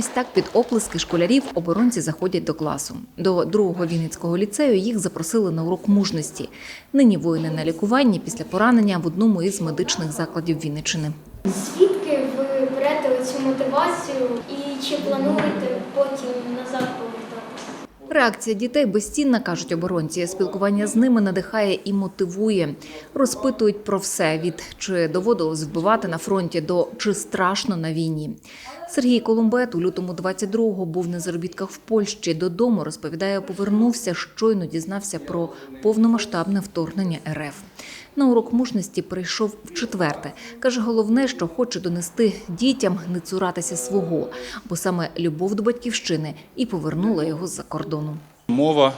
Ось так під оплески школярів оборонці заходять до класу. До другого Вінницького ліцею їх запросили на урок мужності. Нині воїни на лікуванні після поранення в одному із медичних закладів Вінниччини. Звідки ви берете цю мотивацію і чи плануєте потім назад? Реакція дітей безцінна, кажуть оборонці. Спілкування з ними надихає і мотивує. Розпитують про все від чи доводилось вбивати на фронті до чи страшно на війні. Сергій Колумбет у лютому 22-го був на заробітках в Польщі. Додому розповідає, повернувся. Щойно дізнався про повномасштабне вторгнення РФ. На урок мужності прийшов вчетверте. Каже, головне, що хоче донести дітям не цуратися свого, бо саме любов до батьківщини і повернула його з-за кордону. Мова,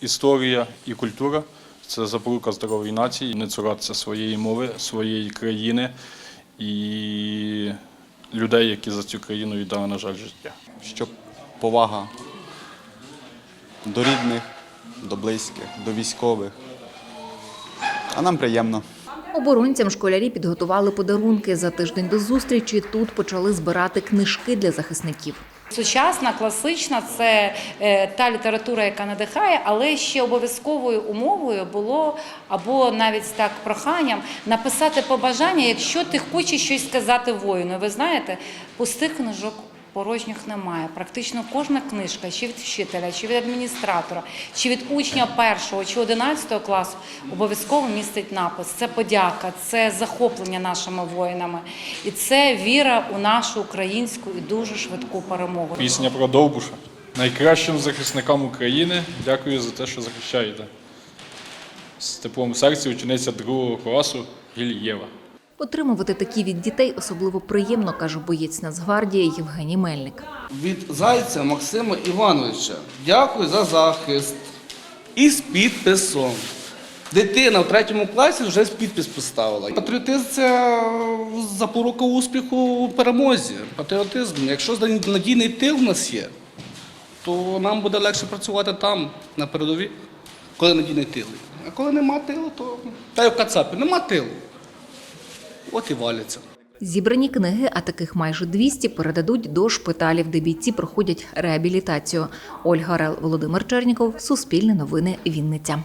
історія і культура це запорука здорової нації, не цуратися своєї мови, своєї країни і людей, які за цю країну віддали, на жаль, життя. щоб повага до рідних, до близьких, до військових. А нам приємно. Оборонцям школярі підготували подарунки. За тиждень до зустрічі тут почали збирати книжки для захисників. Сучасна, класична це е, та література, яка надихає, але ще обов'язковою умовою було або навіть так проханням написати побажання, якщо ти хочеш щось сказати воїну. Ви знаєте, пустих книжок. Порожніх немає. Практично кожна книжка, чи від вчителя, чи від адміністратора, чи від учня першого чи одинадцятого класу, обов'язково містить напис. Це подяка, це захоплення нашими воїнами, і це віра у нашу українську і дуже швидку перемогу. Пісня про Довбуша. Найкращим захисникам України дякую за те, що захищаєте. З теплом серці учениця другого класу Гільєва. Отримувати такі від дітей особливо приємно, каже боєць Нацгвардії Євгеній Мельник. від Зайця Максима Івановича. Дякую за захист. І з підписом. Дитина в третьому класі вже підпис поставила. Патріотизм це запорука успіху у перемозі. Патріотизм. Якщо надійний тил в нас є, то нам буде легше працювати там, на передовій, коли надійний тил. А коли нема тилу, то та й в Кацапі нема тилу. От і валяться. Зібрані книги, а таких майже 200, передадуть до шпиталів, де бійці проходять реабілітацію. Ольга Рел, Володимир Черніков, Суспільне новини, Вінниця.